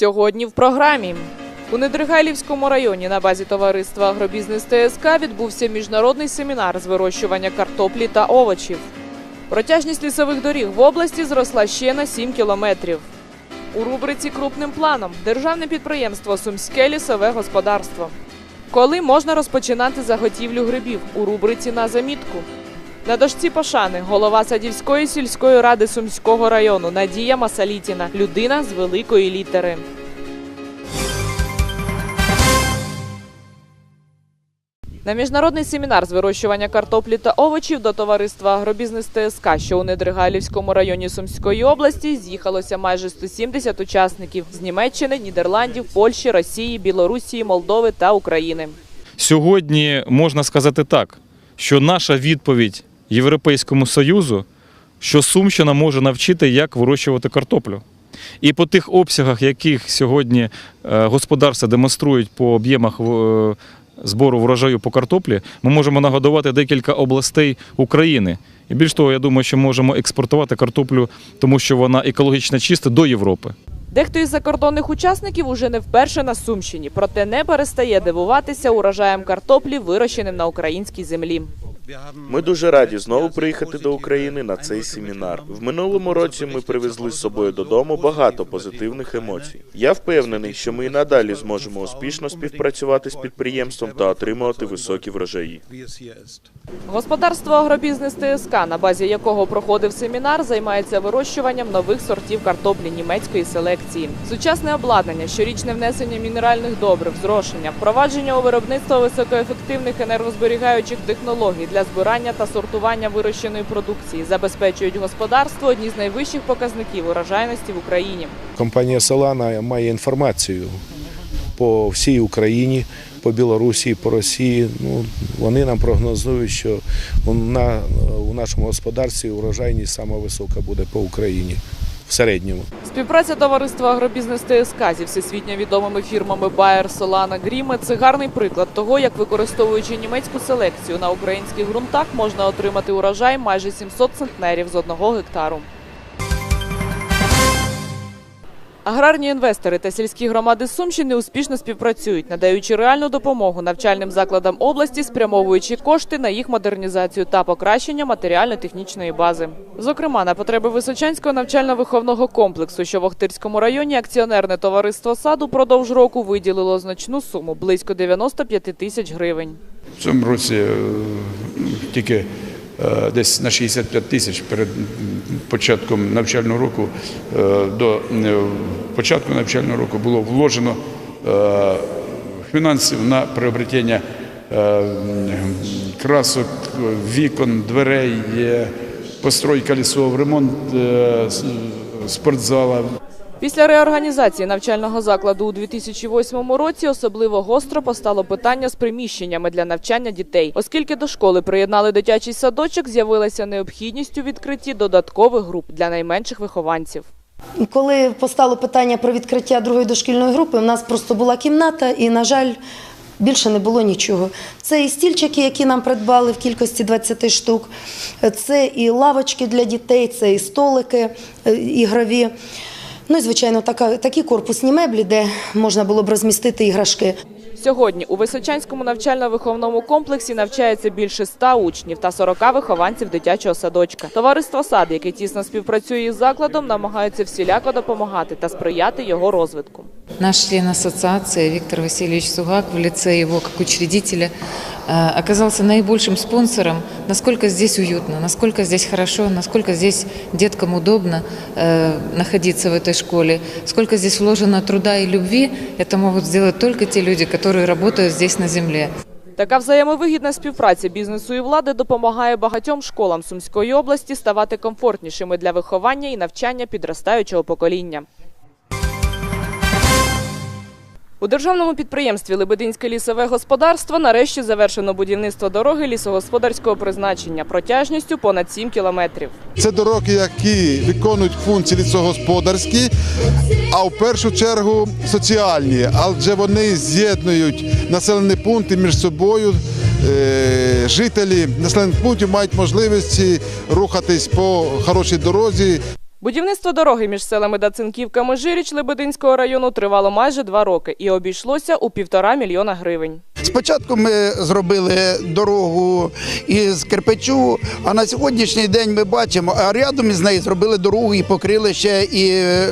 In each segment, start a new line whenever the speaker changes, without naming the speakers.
Сьогодні в програмі. У Недригайлівському районі на базі товариства Агробізнес ТСК відбувся міжнародний семінар з вирощування картоплі та овочів. Протяжність лісових доріг в області зросла ще на 7 кілометрів. У рубриці Крупним планом державне підприємство Сумське лісове господарство. Коли можна розпочинати заготівлю грибів у рубриці на замітку? На дошці пошани голова Садівської сільської ради Сумського району Надія Масалітіна, людина з великої літери. На міжнародний семінар з вирощування картоплі та овочів до товариства Агробізнес ТСК, що у Недригайлівському районі Сумської області, з'їхалося майже 170 учасників з Німеччини, Нідерландів, Польщі, Росії, Білорусі, Молдови та України.
Сьогодні можна сказати так, що наша відповідь Європейському Союзу, що Сумщина може навчити, як вирощувати картоплю. І по тих обсягах, яких сьогодні е, господарства демонструють по об'ємах е, збору врожаю по картоплі, ми можемо нагодувати декілька областей України. І більш того, я думаю, що можемо експортувати картоплю, тому що вона екологічно чиста до Європи.
Дехто із закордонних учасників уже не вперше на Сумщині, проте не перестає дивуватися урожаєм картоплі, вирощеним на українській землі.
Ми дуже раді знову приїхати до України на цей семінар. В минулому році ми привезли з собою додому багато позитивних емоцій. Я впевнений, що ми і надалі зможемо успішно співпрацювати з підприємством та отримувати високі врожаї.
Господарство Агробізнес ТСК, на базі якого проходив семінар, займається вирощуванням нових сортів картоплі німецької селекції. Сучасне обладнання, щорічне внесення мінеральних добрив, зрошення, впровадження у виробництво високоефективних енергозберігаючих технологій для збирання та сортування вирощеної продукції забезпечують господарство одні з найвищих показників урожайності в Україні.
Компанія Солана має інформацію по всій Україні, по Білорусі, по Росії. Ну, вони нам прогнозують, що на, у нашому господарстві урожайність сама висока буде по Україні в середньому.
Співпраця товариства Агробізнес ТСК зі всесвітньо відомими фірмами Bayer, Solana, Гріми – це гарний приклад того, як використовуючи німецьку селекцію на українських ґрунтах, можна отримати урожай майже 700 центнерів з одного гектару. Аграрні інвестори та сільські громади Сумщини успішно співпрацюють, надаючи реальну допомогу навчальним закладам області, спрямовуючи кошти на їх модернізацію та покращення матеріально-технічної бази. Зокрема, на потреби Височанського навчально-виховного комплексу, що в Охтирському районі акціонерне товариство саду продовж року виділило значну суму близько 95 тисяч гривень.
В цьому році е, тільки десь на 65 тисяч перед початком навчального року е, до е, початку навчального року було вложено е, фінансів на приобретення е, красок, вікон, дверей, е, постройка лісового ремонт е, спортзала.
Після реорганізації навчального закладу у 2008 році особливо гостро постало питання з приміщеннями для навчання дітей, оскільки до школи приєднали дитячий садочок, з'явилася необхідність у відкритті додаткових груп для найменших вихованців.
Коли постало питання про відкриття другої дошкільної групи, у нас просто була кімната, і, на жаль, більше не було нічого. Це і стільчики, які нам придбали в кількості 20 штук, це і лавочки для дітей, це і столики е, ігрові. Ну і, звичайно, така, такі корпусні меблі, де можна було б розмістити іграшки.
Сьогодні у Височанському навчально-виховному комплексі навчається більше 100 учнів та 40 вихованців дитячого садочка. Товариство сад, яке тісно співпрацює із закладом, намагається всіляко допомагати та сприяти його розвитку.
Наш член ассоциации Виктор Васильевич Сугак в лице его как учредителя оказался наибольшим спонсором, насколько здесь уютно, насколько здесь хорошо, насколько здесь деткам удобно э, находиться в этой школе, сколько здесь вложено труда и любви, это могут сделать только те люди, которые работают здесь на земле.
Така взаємовигідна співпраця бізнесу і влади допомагає багатьом школам Сумської області ставати комфортнішими для виховання і навчання підростаючого покоління. У державному підприємстві Лебединське лісове господарство нарешті завершено будівництво дороги лісогосподарського призначення протяжністю понад 7 кілометрів.
Це дороги, які виконують функції лісогосподарські, а в першу чергу соціальні, адже вони з'єднують населені пункти між собою. Е, Жителі населених пунктів мають можливість рухатись по хорошій дорозі.
Будівництво дороги між селами Дацинківка Межиріч Лебединського району тривало майже два роки і обійшлося у півтора мільйона гривень.
Спочатку ми зробили дорогу із кирпичу, а на сьогоднішній день ми бачимо, а рядом із нею зробили дорогу і покрили ще і е,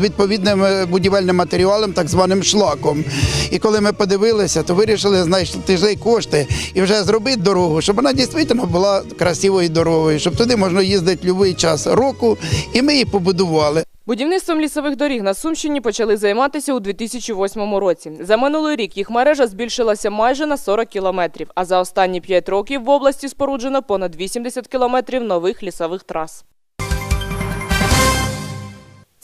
відповідним будівельним матеріалом, так званим шлаком. І коли ми подивилися, то вирішили знайти кошти і вже зробити дорогу, щоб вона дійсно була красивою дорогою, щоб туди можна їздити будь-який час року, і ми її побудували.
Будівництвом лісових доріг на Сумщині почали займатися у 2008 році. За минулий рік їх мережа збільшилася майже на 40 кілометрів, а за останні 5 років в області споруджено понад 80 кілометрів нових лісових трас.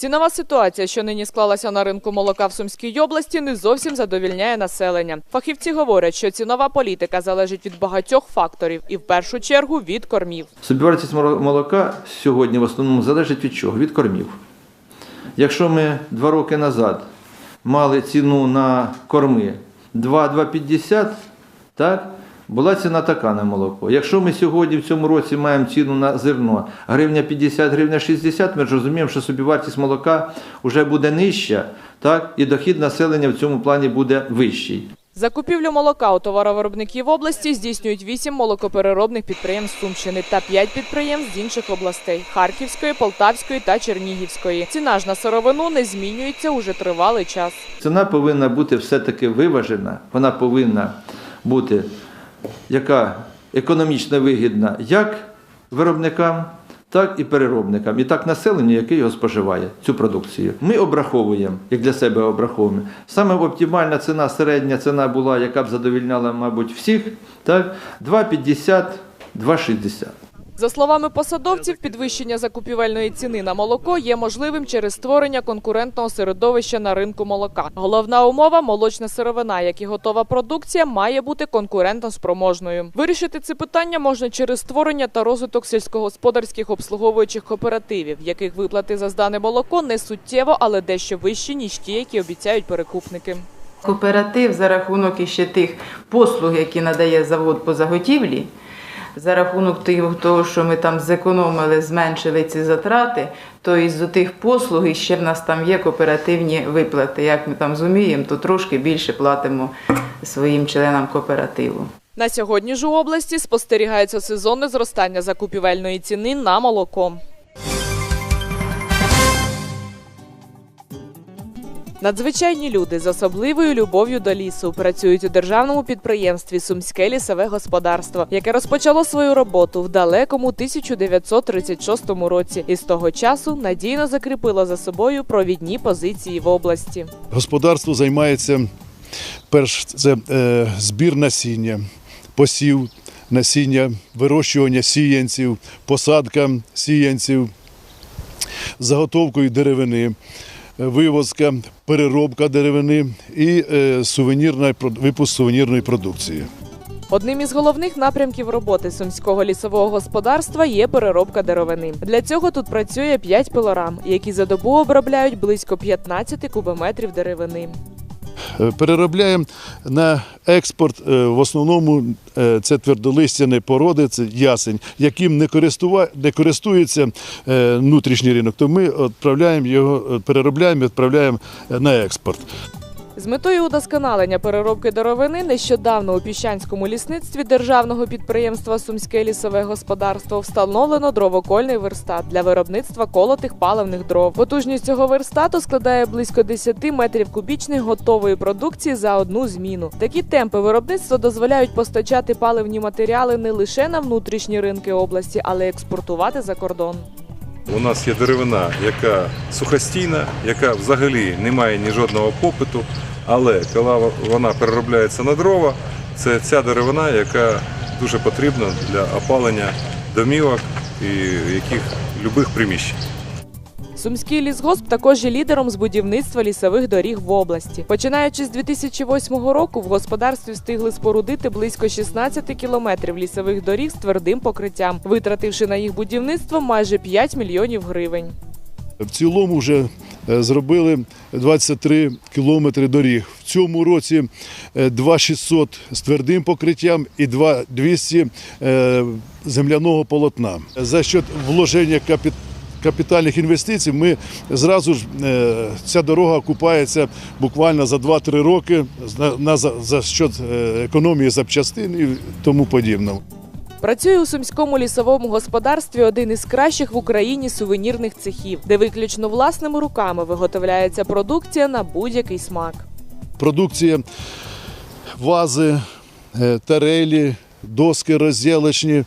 Цінова ситуація, що нині склалася на ринку молока в Сумській області, не зовсім задовільняє населення. Фахівці говорять, що цінова політика залежить від багатьох факторів і в першу чергу від кормів.
Собівартість молока сьогодні в основному залежить від чого? Від кормів. Якщо ми два роки назад мали ціну на корми 2,250, так, була ціна така на молоко. Якщо ми сьогодні в цьому році маємо ціну на зерно гривня 50, гривня 60, ми ж розуміємо, що собівартість молока вже буде нижча, так, і дохід населення в цьому плані буде вищий.
Закупівлю молока у товаровиробників області здійснюють 8 молокопереробних підприємств Сумщини та 5 підприємств з інших областей – Харківської, Полтавської та Чернігівської. Ціна ж на сировину не змінюється уже тривалий час.
Ціна повинна бути все-таки виважена, вона повинна бути яка економічно вигідна як виробникам, так і переробникам, і так населенню, яке його споживає, цю продукцію. Ми обраховуємо, як для себе обраховуємо. Саме оптимальна ціна, середня ціна була, яка б задовільняла, мабуть, всіх, так, 2,50, 2,60.
За словами посадовців, підвищення закупівельної ціни на молоко є можливим через створення конкурентного середовища на ринку молока. Головна умова молочна сировина, як і готова продукція, має бути конкурентоспроможною. Вирішити це питання можна через створення та розвиток сільськогосподарських обслуговуючих кооперативів, яких виплати за здане молоко не суттєво, але дещо вищі ніж ті, які обіцяють перекупники.
Кооператив за рахунок іще тих послуг, які надає завод по заготівлі, за рахунок того, що ми там зекономили, зменшили ці затрати, то із тих послуг ще в нас там є кооперативні виплати. Як ми там зуміємо, то трошки більше платимо своїм членам кооперативу.
На сьогодні ж у області спостерігається сезонне зростання закупівельної ціни на молоко. Надзвичайні люди з особливою любов'ю до лісу працюють у державному підприємстві Сумське лісове господарство, яке розпочало свою роботу в далекому 1936 році, і з того часу надійно закріпило за собою провідні позиції в області.
Господарство займається перш це е, збір насіння, посів насіння, вирощування сіянців, посадка сіянців, заготовкою деревини, вивозка, переробка деревини і е, сувенірна випуск сувенірної продукції.
Одним із головних напрямків роботи сумського лісового господарства є переробка деревини. Для цього тут працює 5 пилорам, які за добу обробляють близько 15 кубометрів деревини.
Е, Переробляємо на експорт. е, В основному е, це твердолистяні породи, це ясень, яким не, не користується внутрішній ринок. То ми відправляємо його, переробляємо відправляємо на експорт.
З метою удосконалення переробки деревини нещодавно у піщанському лісництві державного підприємства Сумське лісове господарство встановлено дровокольний верстат для виробництва колотих паливних дров. Потужність цього верстату складає близько 10 метрів кубічних готової продукції за одну зміну. Такі темпи виробництва дозволяють постачати паливні матеріали не лише на внутрішні ринки області, але й експортувати за кордон.
У нас є деревина, яка сухостійна, яка взагалі не має ні жодного попиту, але коли вона переробляється на дрова, це ця деревина, яка дуже потрібна для опалення домівок і яких любих приміщень.
Сумський лісгосп також є лідером з будівництва лісових доріг в області. Починаючи з 2008 року, в господарстві встигли спорудити близько 16 кілометрів лісових доріг з твердим покриттям, витративши на їх будівництво майже 5 мільйонів гривень.
В цілому вже е, зробили 23 кілометри доріг. В цьому році е, 2600 з твердим покриттям і 2200 е, земляного полотна. За счет вложення капі- капітальних інвестицій, ми зразу ж е, ця дорога окупається буквально за 2-3 роки на, за, за счет е, економії запчастин і тому подібного.
Працює у сумському лісовому господарстві один із кращих в Україні сувенірних цехів, де виключно власними руками виготовляється продукція на будь-який смак.
Продукція вази, е, тарелі, доски розділочні,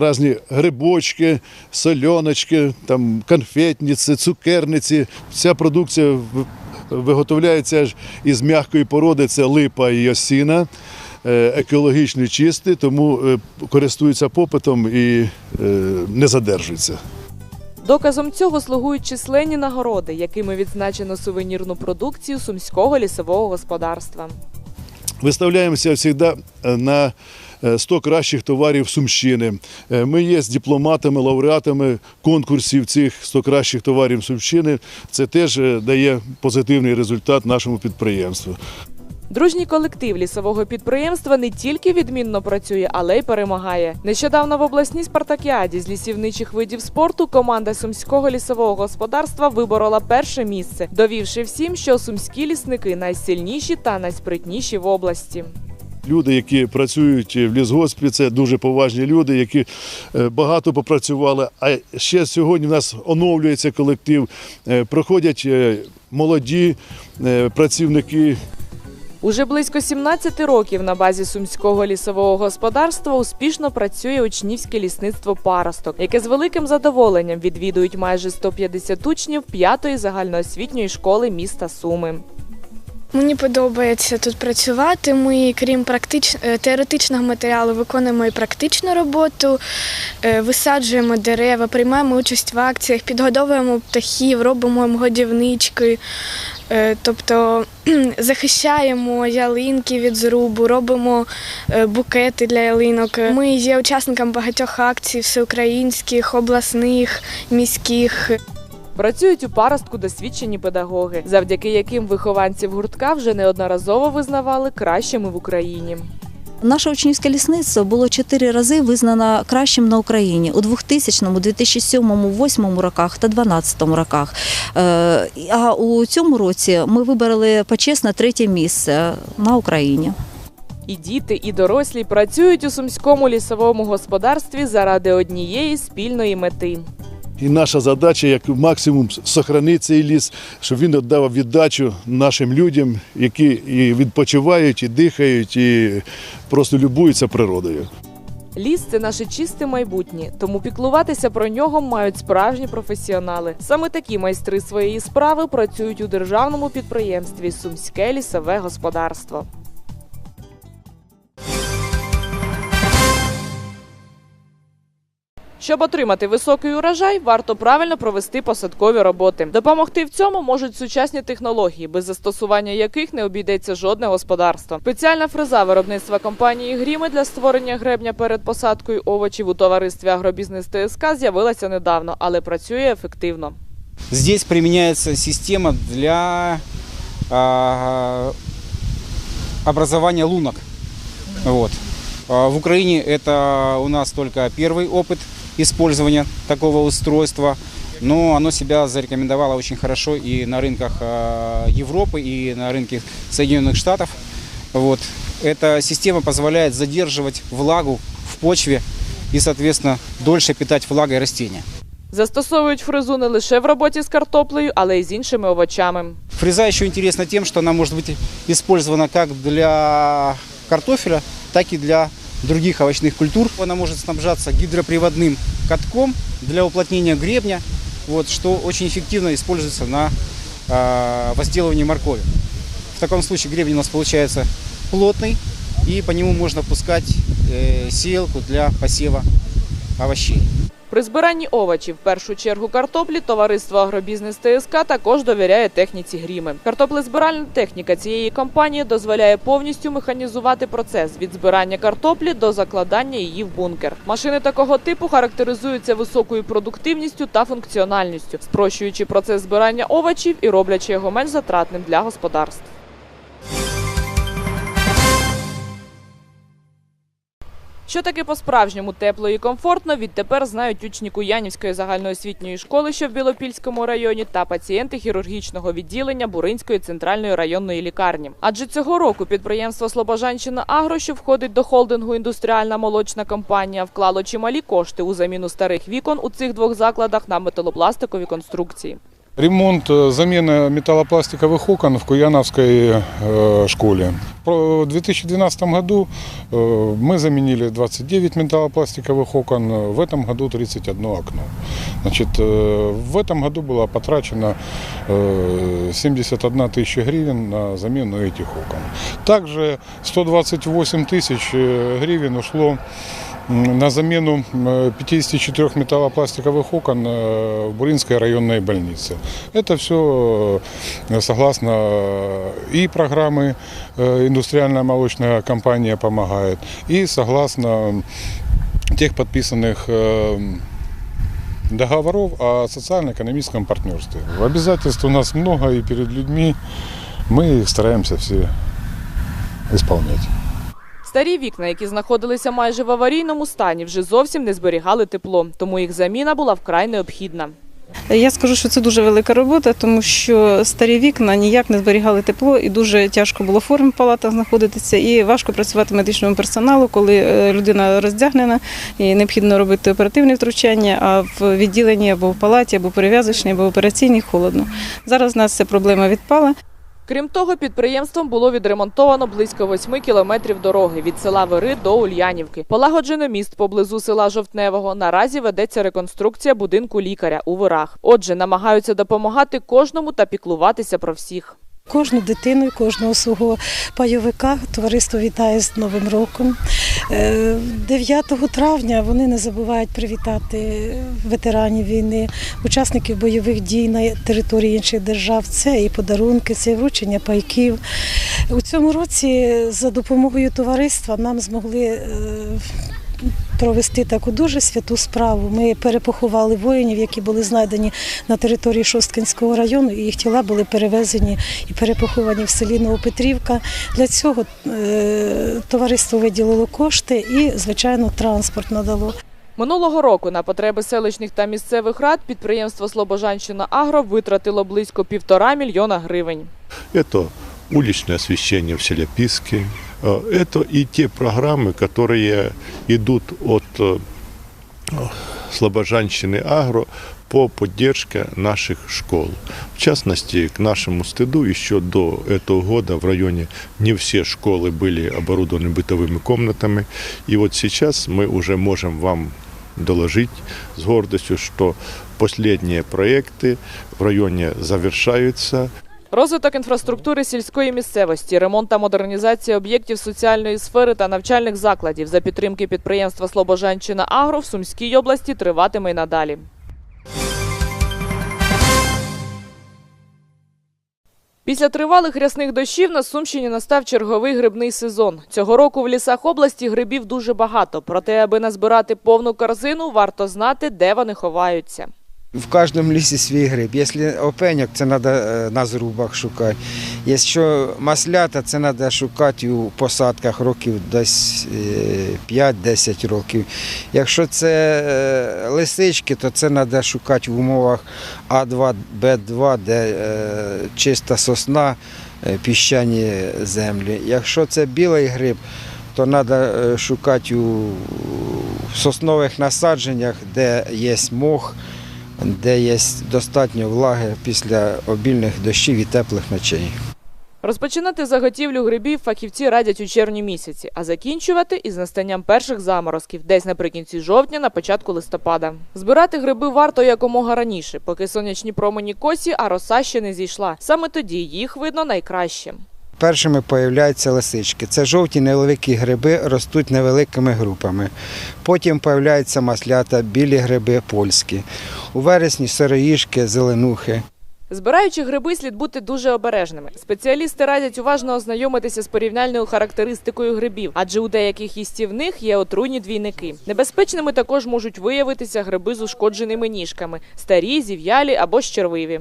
різні грибочки, сольоночки, там, конфетниці, цукерниці. Ця продукція виготовляється із м'якої породи, це липа і осіна. Екологічно чисті, тому е, користуються попитом і е, не задержуються.
Доказом цього слугують численні нагороди, якими відзначено сувенірну продукцію сумського лісового господарства.
Виставляємося завжди на е, 100 кращих товарів Сумщини. Е, Ми є з дипломатами, лауреатами конкурсів цих 100 кращих товарів Сумщини. Це теж е, дає позитивний результат нашому підприємству.
Дружній колектив лісового підприємства не тільки відмінно працює, але й перемагає. Нещодавно в обласній спартакіаді з лісівничих видів спорту команда сумського лісового господарства виборола перше місце, довівши всім, що сумські лісники найсильніші та найспритніші в області.
Люди, які працюють в лісгоспі, це дуже поважні люди, які е, багато попрацювали. А ще сьогодні в нас оновлюється колектив, е, проходять е, молоді працівники,
Уже близько 17 років на базі сумського лісового господарства успішно працює учнівське лісництво Паросток, яке з великим задоволенням відвідують майже 150 учнів п'ятої загальноосвітньої школи міста Суми.
Мені подобається тут працювати. Ми, крім практич... е, теоретичного матеріалу, виконуємо і практичну роботу, е, висаджуємо дерева, приймаємо участь в акціях, підгодовуємо птахів, робимо годівнички, е, тобто захищаємо ялинки від зрубу, робимо букети для ялинок. Ми є учасниками багатьох акцій всеукраїнських, обласних, міських.
Працюють у паростку досвідчені педагоги, завдяки яким вихованців гуртка вже неодноразово визнавали кращими в Україні.
Наше учнівське лісництво було чотири рази визнано кращим на Україні у 2000, 2007, 2008 роках та 2012 роках. Е, А у цьому році ми вибрали почесне третє місце на Україні.
І діти, і дорослі працюють у сумському лісовому господарстві заради однієї спільної мети.
І наша задача як максимум сохранити цей ліс, щоб він віддав віддачу нашим людям, які і відпочивають, і дихають, і просто любуються природою.
Ліс це наше чисте майбутнє, тому піклуватися про нього мають справжні професіонали. Саме такі майстри своєї справи працюють у державному підприємстві Сумське лісове господарство. Щоб отримати високий урожай, варто правильно провести посадкові роботи. Допомогти в цьому можуть сучасні технології, без застосування яких не обійдеться жодне господарство. Спеціальна фреза виробництва компанії Гріми для створення гребня перед посадкою овочів у товаристві Агробізнес ТСК з'явилася недавно, але працює ефективно.
Здесь применяется система для а, образования лунок. Вот. А, В Украине это у нас только первый опыт использования такого устройства, но оно себя зарекомендовало очень хорошо и на рынках а, Европы, и на рынке Соединенных Штатов. Вот. Эта система позволяет задерживать влагу в почве и, соответственно, дольше питать влагой растения.
Застосовують фрезу не лише в роботі з картоплею, але й з іншими овочами.
Фреза еще интересна тем, что она может быть использована как для картофеля, так и для других овощных культур. Она может снабжаться гидроприводным катком для уплотнения гребня, вот, что очень эффективно используется на э, возделывании моркови. В таком случае гребень у нас получается плотный, и по нему можно пускать э, сеялку для посева овощей.
При збиранні овочів, в першу чергу картоплі, товариство Агробізнес ТСК також довіряє техніці гріми. Картоплезбиральна техніка цієї компанії дозволяє повністю механізувати процес від збирання картоплі до закладання її в бункер. Машини такого типу характеризуються високою продуктивністю та функціональністю, спрощуючи процес збирання овочів і роблячи його менш затратним для господарств. Що таке по-справжньому тепло і комфортно, відтепер знають учні Куянівської загальноосвітньої школи, що в Білопільському районі, та пацієнти хірургічного відділення Буринської центральної районної лікарні. Адже цього року підприємство Слобожанщина Агро, що входить до холдингу індустріальна молочна компанія, вклало чималі кошти у заміну старих вікон у цих двох закладах на металопластикові конструкції.
Ремонт, э, замена металлопластиковых окон в Куяновской э, школе. Про- В 2012 году э, мы заменили 29 металлопластиковых окон, э, в этом году 31 окно. Значит, э, в этом году было потрачено э, 71 тысяча гривен на замену этих окон. Также 128 тысяч э, гривен ушло м, на замену м, 54 металлопластиковых окон э, в Буринской районной больнице. Это все согласно э, и программы э, индустриальная молочная компания помогает, и согласно тех подписанных э, договоров о социально-экономическом партнерстве. Обязательств у нас много и перед людьми мы их стараемся все исполнять.
Старі вікна, які знаходилися майже в аварійному стані, вже зовсім не зберігали тепло, тому їх заміна була вкрай необхідна.
Я скажу, що це дуже велика робота, тому що старі вікна ніяк не зберігали тепло, і дуже тяжко було в палатах знаходитися, і важко працювати медичному персоналу, коли е, людина роздягнена і необхідно робити оперативне втручання, а в відділенні або в палаті, або перев'язочній, або операційній холодно. Зараз у нас ця проблема відпала.
Крім того, підприємством було відремонтовано близько 8 кілометрів дороги від села Вири до Ульянівки. Полагоджено міст поблизу села Жовтневого. Наразі ведеться реконструкція будинку лікаря у Вирах. Отже, намагаються допомагати кожному та піклуватися про всіх.
Кожну дитину, кожного свого пайовика товариство вітає з Новим роком. Е, 9 травня вони не забувають привітати ветеранів війни, учасників бойових дій на території інших держав. Це і подарунки, це і вручення пайків. У цьому році за допомогою товариства нам змогли е, провести таку дуже святу справу. Ми перепоховали воїнів, які були знайдені на території Шосткинського району, і їх тіла були перевезені і перепоховані в селі Новопетрівка. Для цього е, товариство виділило кошти і, звичайно, транспорт надало.
Минулого року на потреби селищних та місцевих рад підприємство Слобожанщина Агро витратило близько півтора мільйона гривень.
Это уличное освещение в селе Писки. Э, Это и те программы, которые идут от э, Слобожанщины Агро по поддержке наших школ. В частности, к нашему стыду, еще до этого года в районе не все школы были оборудованы бытовыми комнатами. И вот сейчас мы уже можем вам доложить с гордостью, что последние проекты в районе завершаются.
Розвиток інфраструктури сільської місцевості, ремонт та модернізація об'єктів соціальної сфери та навчальних закладів за підтримки підприємства Слобожанщина Агро в Сумській області триватиме й надалі. Після тривалих рясних дощів на Сумщині настав черговий грибний сезон. Цього року в лісах області грибів дуже багато. Проте, аби назбирати повну корзину, варто знати, де вони ховаються.
В кожному лісі свій гриб. Якщо опеньок, це треба на зрубах шукати. Якщо маслята, це треба шукати у посадках років десь е, 5-10 років. Якщо це е, лисички, то це треба шукати в умовах А2, Б2, де е, чиста сосна, піщані землі. Якщо це білий гриб, то треба шукати у соснових насадженнях, де є мох де є достатньо влаги після обільних дощів і теплих ночей.
Розпочинати заготівлю грибів фахівці радять у червні місяці, а закінчувати із настанням перших заморозків, десь наприкінці жовтня, на початку листопада. Збирати гриби варто якомога раніше, поки сонячні промені косі, а роса ще не зійшла. Саме тоді їх видно найкраще.
Першими появляються лисички. Це жовті невеликі гриби, ростуть невеликими групами. Потім появляються маслята, білі гриби польські. У вересні сироїжки, зеленухи.
Збираючи гриби, слід бути дуже обережними. Спеціалісти радять уважно ознайомитися з порівняльною характеристикою грибів, адже у деяких їстівних є отруйні двійники. Небезпечними також можуть виявитися гриби з ушкодженими ніжками, старі, зів'ялі або щервиві.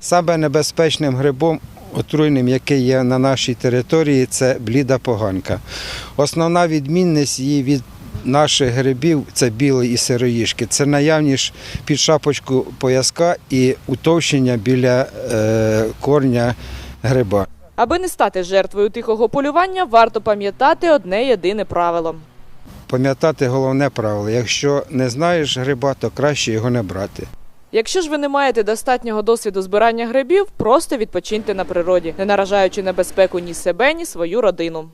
Саме небезпечним грибом, отруйним, який є на нашій території, це бліда поганка. Основна відмінність її від наших грибів це білий і сироїшки. Це наявність під шапочку пояска і утовщення біля е, корня гриба.
Аби не стати жертвою тихого полювання, варто пам'ятати одне єдине правило.
Пам'ятати головне правило: якщо не знаєш гриба, то краще його не брати.
Якщо ж ви не маєте достатнього досвіду збирання грибів, просто відпочиньте на природі, не наражаючи на безпеку ні себе, ні свою родину.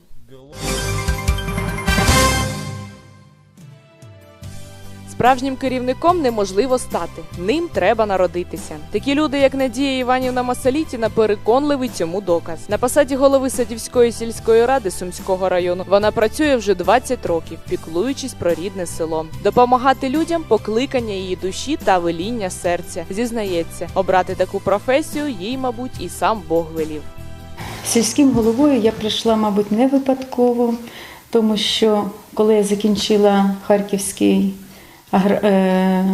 Справжнім керівником неможливо стати. Ним треба народитися. Такі люди, як Надія Іванівна Масалітіна, переконливий цьому доказ. На посаді голови Садівської сільської ради Сумського району вона працює вже 20 років, піклуючись про рідне село. Допомагати людям покликання її душі та веління серця. Зізнається, обрати таку професію їй, мабуть, і сам Бог велів.
Сільським головою я прийшла, мабуть, не випадково, тому що коли я закінчила Харківський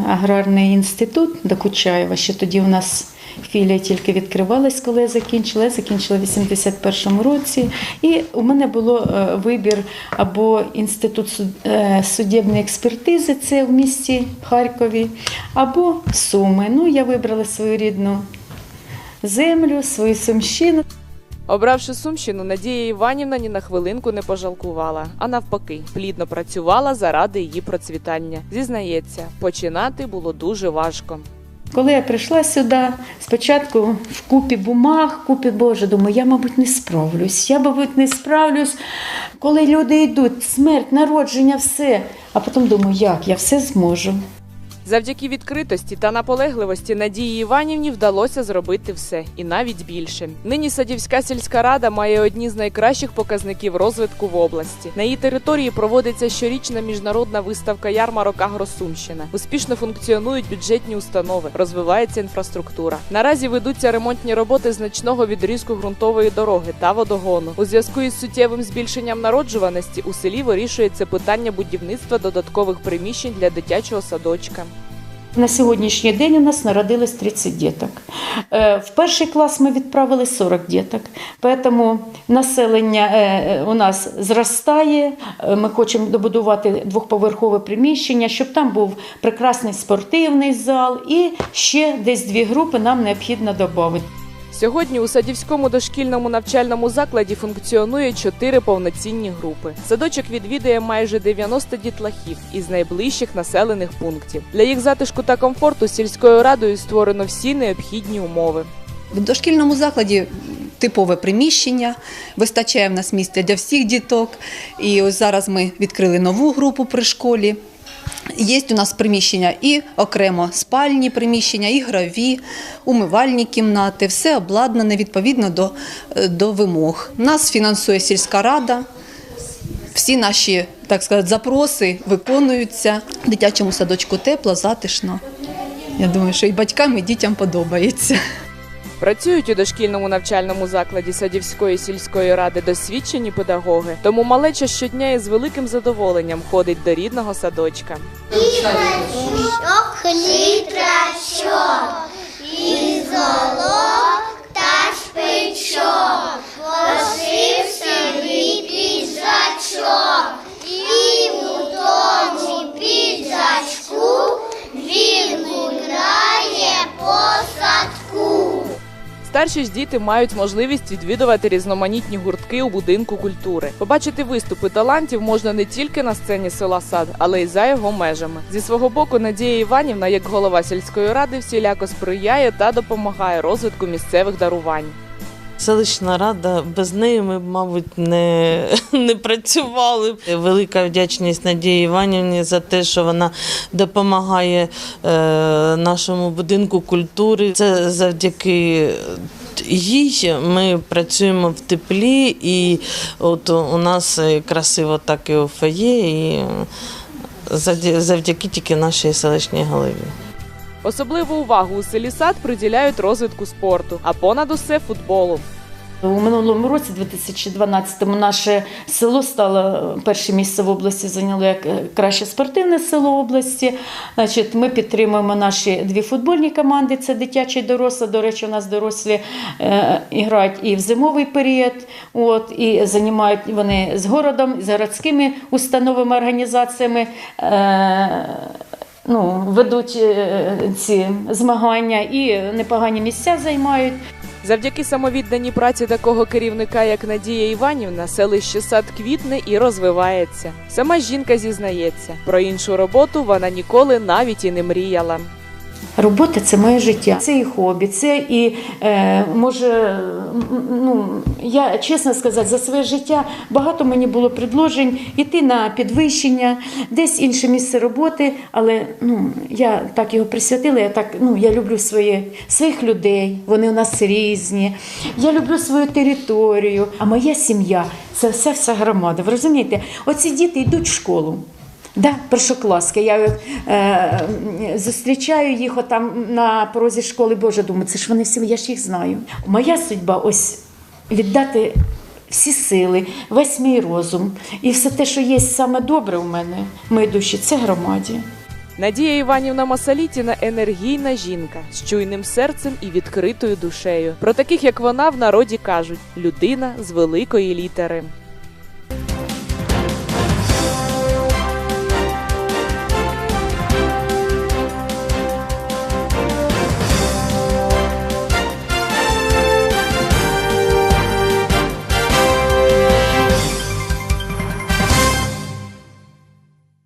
аграрний інститут до Кучаєва, ще тоді у нас філія тільки відкривалась, коли я закінчила. Я закінчила в 81-му році. І у мене було е, вибір або інститут е, судебної експертизи, це в місті Харкові, або Суми. Ну, я вибрала свою рідну землю, свою сумщину.
Обравши Сумщину, Надія Іванівна ні на хвилинку не пожалкувала, а навпаки, плідно працювала заради її процвітання. Зізнається, починати було дуже важко.
Коли я прийшла сюди, спочатку в купі бумаг, купі Боже, думаю, я, мабуть, не справлюсь. Я, мабуть, не справлюсь, коли люди йдуть, смерть, народження, все. А потім думаю, як я все зможу.
Завдяки відкритості та наполегливості Надії Іванівні вдалося зробити все і навіть більше. Нині Садівська сільська рада має одні з найкращих показників розвитку в області. На її території проводиться щорічна міжнародна виставка ярмарок Агросумщина. Успішно функціонують бюджетні установи, розвивається інфраструктура. Наразі ведуться ремонтні роботи значного відрізку ґрунтової дороги та водогону. У зв'язку із суттєвим збільшенням народжуваності у селі вирішується питання будівництва додаткових приміщень для дитячого садочка.
На сьогоднішній день у нас народилось 30 діток. Е, В перший клас ми відправили 40 діток. Тому населення е, у нас зростає. Е, Ми хочемо добудувати двохповерхове приміщення, щоб там був прекрасний спортивний зал і ще десь дві групи нам необхідно додати.
Сьогодні у садівському дошкільному навчальному закладі функціонує чотири повноцінні групи. Садочок відвідує майже 90 дітлахів із найближчих населених пунктів. Для їх затишку та комфорту сільською радою створено всі необхідні умови.
В дошкільному закладі типове приміщення, вистачає в нас місця для всіх діток. І ось зараз ми відкрили нову групу при школі. Є у нас приміщення і окремо спальні приміщення, ігрові, умивальні кімнати, все обладнане відповідно до, е, до вимог. Нас фінансує сільська рада. Всі наші так сказати, запроси виконуються. Дитячому садочку тепло, затишно. Я думаю, що і батькам, і дітям подобається.
Працюють у дошкільному навчальному закладі Садівської сільської ради досвідчені педагоги, тому малеча щодня із великим задоволенням ходить до рідного садочка.
І золок та шпичок, пошив собі піджачок, і у тому піджачку він гуляє по садку.
Старші ж діти мають можливість відвідувати різноманітні гуртки у будинку культури. Побачити виступи талантів можна не тільки на сцені села Сад, але й за його межами. Зі свого боку, Надія Іванівна, як голова сільської ради, всіляко сприяє та допомагає розвитку місцевих дарувань.
Селищна рада без неї ми б, мабуть, не, не працювали. Велика вдячність Надії Іванівні за те, що вона допомагає е, нашому будинку культури. Це завдяки їй ми працюємо в теплі, і от у нас красиво так і у фоє, і завдяки тільки нашій селищній голові.
Особливу увагу у селі Сад приділяють розвитку спорту, а понад усе футболу.
У минулому році, 2012-му, наше село стало перше місце в області, зайняло як е, краще спортивне село області. Значить, ми підтримуємо наші дві футбольні команди: це дитяча і доросла. До речі, у нас дорослі е, грають і в зимовий період. От, і займають вони з городом, з городськими установами, організаціями. Е, ну, ведуть е, ці змагання і непогані місця займають.
Завдяки самовідданій праці такого керівника, як Надія Іванівна, селище сад квітне і розвивається. Сама жінка зізнається, про іншу роботу вона ніколи навіть і не мріяла.
Робота це моє життя, це і хобі, це і е, може, ну я чесно сказати, за своє життя багато мені було предложень іти на підвищення, десь інше місце роботи, але ну я так його присвятила. Я так ну я люблю своє, своїх людей, вони у нас різні. Я люблю свою територію. А моя сім'я це вся вся громада. Ви розумієте? Оці діти йдуть в школу. Да, першокласки. Я е, зустрічаю їх отам на порозі школи. Боже, думаю, це ж вони всі, я ж їх знаю. Моя судьба ось віддати всі сили, весь мій розум і все те, що є саме добре у мене, в моїй душі, це громаді.
Надія Іванівна Масалітіна енергійна жінка з чуйним серцем і відкритою душею. Про таких, як вона, в народі кажуть людина з великої літери.